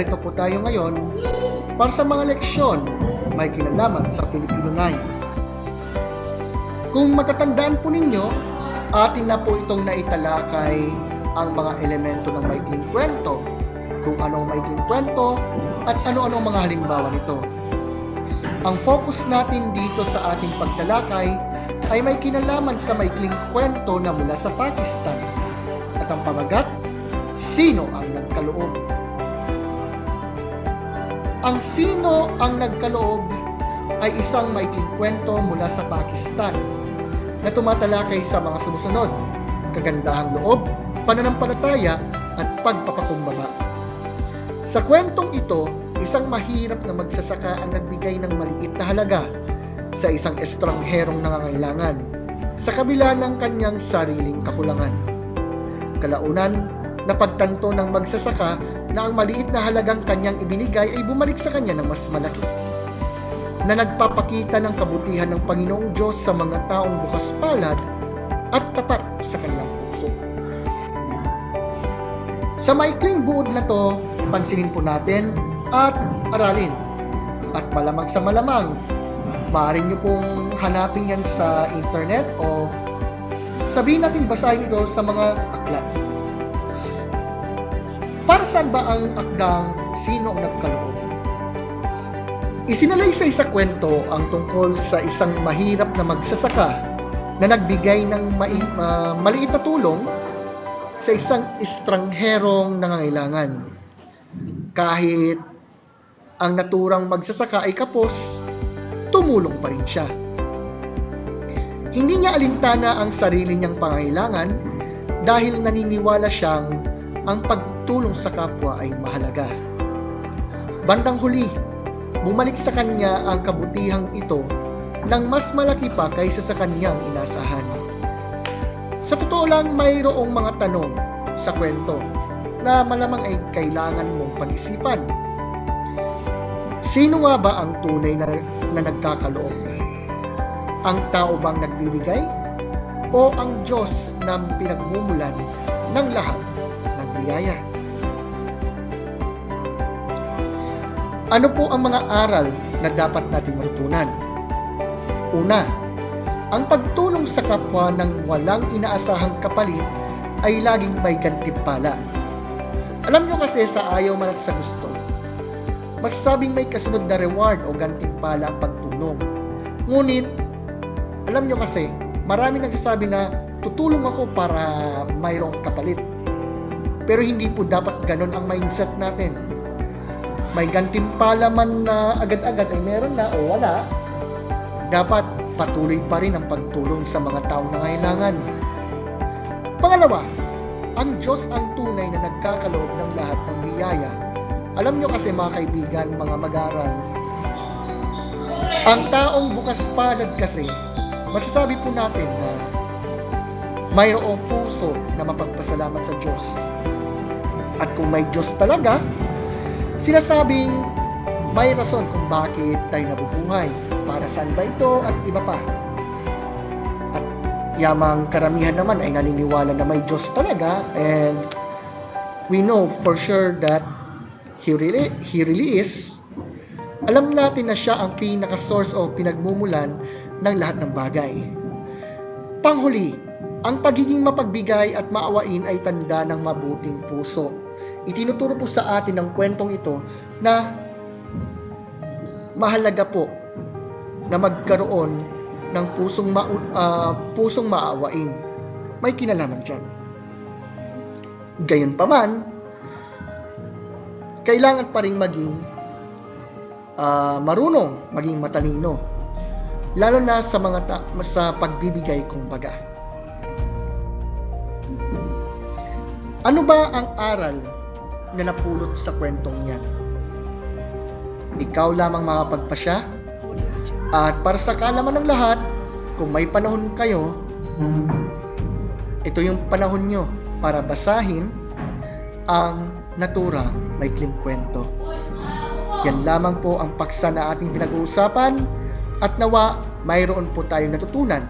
narito po tayo ngayon para sa mga leksyon may kinalaman sa Filipino 9. Kung matatandaan po ninyo, atin na po itong naitalakay ang mga elemento ng maikling kwento, kung ano ang maikling kwento at ano-ano ang mga halimbawa nito. Ang focus natin dito sa ating pagtalakay ay may kinalaman sa maikling kwento na mula sa Pakistan. At ang pamagat, sino ang nagkaloob? Ang sino ang nagkaloob ay isang maikling kwento mula sa Pakistan na tumatalakay sa mga sumusunod, kagandahang loob, pananampalataya at pagpapakumbaba. Sa kwentong ito, isang mahirap na magsasaka ang nagbigay ng maliit na halaga sa isang estrangherong nangangailangan sa kabila ng kanyang sariling kakulangan. Kalaunan, napagtanto ng magsasaka na ang maliit na halagang kanyang ibinigay ay bumalik sa kanya ng mas malaki na nagpapakita ng kabutihan ng Panginoong Diyos sa mga taong bukas palad at tapat sa kanilang puso. Sa maikling buod na to, pansinin po natin at aralin. At malamang sa malamang, maaari nyo pong hanapin yan sa internet o sabihin natin basahin ito sa mga aklat. Para saan ba ang akdang sino ang nagkaloob? Isinalaysay sa kwento ang tungkol sa isang mahirap na magsasaka na nagbigay ng ma- maliit na tulong sa isang estrangherong nangangailangan. Kahit ang naturang magsasaka ay kapos, tumulong pa rin siya. Hindi niya alintana ang sarili niyang pangailangan dahil naniniwala siyang ang pagtulong sa kapwa ay mahalaga. Bandang huli, bumalik sa kanya ang kabutihang ito ng mas malaki pa kaysa sa kanyang inasahan. Sa totoo lang, mayroong mga tanong sa kwento na malamang ay kailangan mong pag-isipan. Sino nga ba ang tunay na, na nagkakaloob? Ang tao bang nagbibigay? O ang Diyos na pinagmumulan ng lahat ng biyaya? Ano po ang mga aral na dapat natin matutunan? Una, ang pagtulong sa kapwa ng walang inaasahang kapalit ay laging may gantimpala. Alam nyo kasi sa ayaw man at sa gusto, masasabing may kasunod na reward o gantimpala ang pagtulong. Ngunit, alam nyo kasi, marami nagsasabi na tutulong ako para mayroong kapalit. Pero hindi po dapat ganun ang mindset natin. May gantimpala man na agad-agad ay meron na o wala, dapat patuloy pa rin ang pagtulong sa mga taong nangailangan. Pangalawa, ang Diyos ang tunay na nagkakaloob ng lahat ng biyaya. Alam nyo kasi mga kaibigan, mga mag-aral, ang taong bukas palad kasi, masasabi po natin na mayroong puso na mapagpasalamat sa Diyos. At kung may Diyos talaga, sinasabing may rason kung bakit tayo nabubuhay. Para saan ba ito at iba pa. At yamang karamihan naman ay naniniwala na may Diyos talaga and we know for sure that He really, he really is. Alam natin na siya ang pinaka-source o pinagmumulan ng lahat ng bagay. Panghuli, ang pagiging mapagbigay at maawain ay tanda ng mabuting puso. Itinuturo po sa atin ng kwentong ito na mahalaga po na magkaroon ng pusong ma uh, pusong maawain. May kinalaman diyan. Gayunpaman, kailangan pa ring maging uh, marunong, maging matalino. Lalo na sa mga ta- sa pagbibigay kumbaga. Ano ba ang aral na napulot sa kwentong yan? Ikaw lamang makapagpasya at para sa kaalaman ng lahat, kung may panahon kayo, ito yung panahon nyo para basahin ang naturang maikling kwento. Yan lamang po ang paksa na ating pinag-uusapan at nawa mayroon po tayong natutunan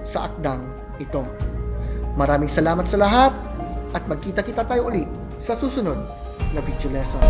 sa akdang ito. Maraming salamat sa lahat at magkita-kita tayo uli sa susunod na video lesson.